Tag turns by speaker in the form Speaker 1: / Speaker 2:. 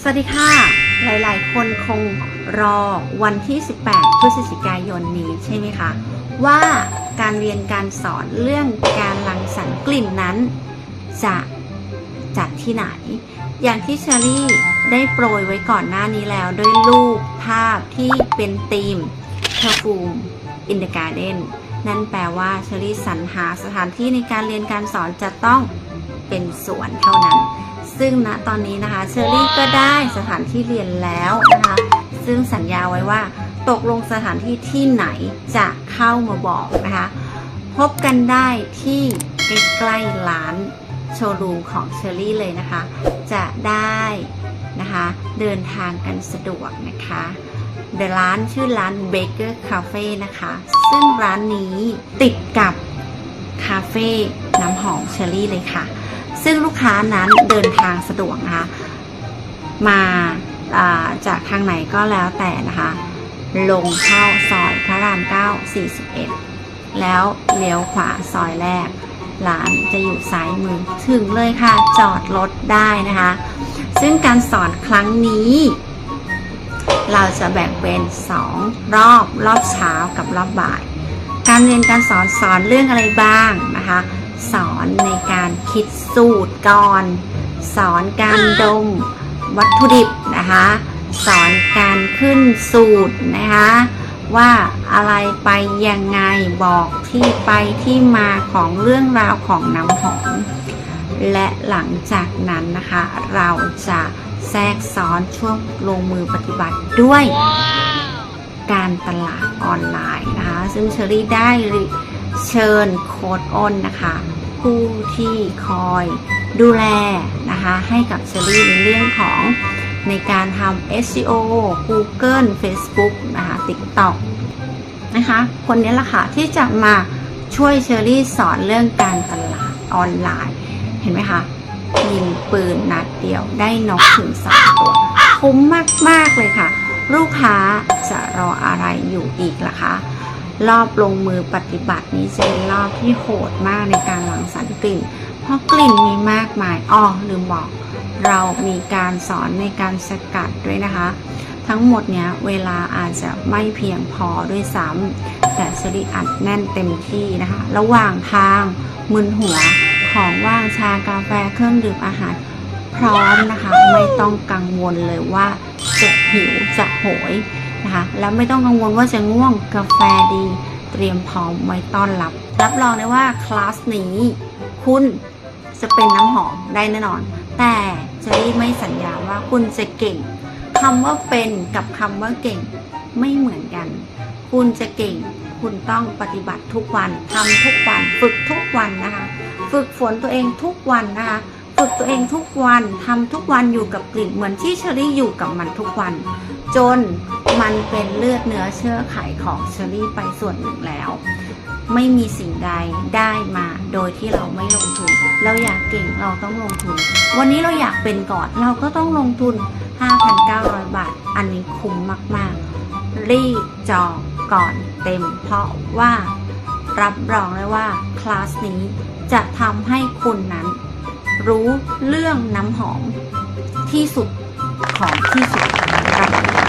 Speaker 1: สวัสดีค่ะ หลาย ๆ คนคงรอวันที่ 18 พฤศจิกายนนี้ใช่ไหมคะ ว่าการเรียนการสอนเรื่องการรังสรรค์กลิ่นนั้น จะจัดที่ไหน อย่างที่เชอรี่ได้โปรยไว้ก่อนหน้านี้แล้วด้วยรูปภาพที่เป็นธีม Perfume in the Garden นั่นแปลว่าเชอรี่สรรหาสถานที่ในการเรียนการสอนจะต้องเป็นสวนเท่านั้น ซึ่งณตอนนี้นะคะเชอรี่ก็ได้สถานที่เรียนแล้วนะคะ ซึ่งสัญญาไว้ว่าตกลงสถานที่ที่ไหนจะเข้ามาบอกนะคะ พบกันได้ที่ใกล้ๆร้านโชว์รูมของเชอรี่เลยนะคะ จะได้นะคะเดินทางกันสะดวกนะคะเดร้านชื่อร้าน Baker Cafe นะคะ ซึ่งร้านนี้ติดกับคาเฟ่น้ำหอมเชอรี่เลยค่ะ ซึ่งลูกค้านั้นเดินทางสะดวกนะคะมาาจากทางไหนก็แล้วแต่นะคะ ลงเข้าซอยพระราม 9 41 แล้วเลี้ยวขวาซอยแรกร้านจะอยู่ซ้ายมือถึงเลยค่ะจอดรถได้นะคะ ซึ่งการสอนครั้งนี้ เราจะแบ่งเป็น 2 รอบรอบเช้ากับรอบบ่าย การเรียนการสอนสอนเรื่องอะไรบ้างนะคะ สอนในการคิดสูตรก่อน สอนการดมวัตถุดิบนะคะ สอนการขึ้นสูตรนะคะ ว่าอะไรไปยังไงบอกที่ไปที่มาของเรื่องราวของน้ำหอมและหลังจากนั้นนะคะ เราจะแทรกซ้อนช่วงลงมือปฏิบัติด้วย การตลาดออนไลน์นะคะ ซึ่งเชอรี่ได้เชิญโค้ดอ้นนะคะ ผู้ที่คอยดูแลนะคะให้กับเชอรี่ในเรื่องของในการทำ SEO Google Facebook นะคะ TikTok นะคะ คนนี้แหละค่ะที่จะมาช่วยเชอรี่สอนเรื่องการตลาดออนไลน์ เห็นไหมคะยิงปืนนัดเดียวได้นกถึงสามตัว คุ้มมาก ๆ เลยค่ะ ลูกค้าจะรออะไรอยู่อีกล่ะคะ รอบลงมือปฏิบัตินี้จะเป็นรอบที่โหดมากในการหลังสรรค์กลิ่น เพราะกลิ่นมีมากมายอ้อลืมบอก เรามีการสอนในการสกัดด้วยนะคะ ทั้งหมดเนี้ยเวลาอาจจะไม่เพียงพอด้วยซ้ำแต่สริอัดแน่นเต็มที่นะคะ ระหว่างทางมึนหัวของว่างชากาแฟเครื่องดื่มอาหาร พร้อมนะคะ ไม่ต้องกังวลเลยว่าจะหิวจะโหย นะคะ แล้วไม่ต้องกังวลว่าจะง่วงกาแฟดี เตรียมพร้อมไว้ต้อนรับ รับรองเลยว่าคลาสนี้คุณจะเป็นน้ำหอมได้แน่นอน แต่เจะไม่สัญญาว่าคุณจะเก่งคำว่าเป็นกับคำว่าเก่งไม่เหมือนกัน คุณจะเก่ง คุณต้องปฏิบัติทุกวันทำทุกวัน ฝึกทุกวันนะคะ ฝึกฝนตัวเองทุกวันนะคะฝึกตัวเองทุกวันทำทุกวันอยู่กับกลิ่นเหมือนที่เชอรี่อยู่กับมันทุกวัน จน มันเป็นเลือดเนื้อเชื่อไขของเชอรี่ไปส่วนหนึ่งแล้ว ไม่มีสิ่งใดได้มาโดยที่เราไม่ลงทุน เราอยากเก่งเราต้องลงทุน วันนี้เราอยากเป็นก่อนเราก็ต้องลงทุน 5,900 บาท อันนี้คุ้มมาก ๆ รีจองก่อนเต็ม เพราะว่ารับรองเลยว่าคลาสนี้จะทำให้คุณนั้นรู้เรื่องน้ำหอมที่สุดของที่สุดรับ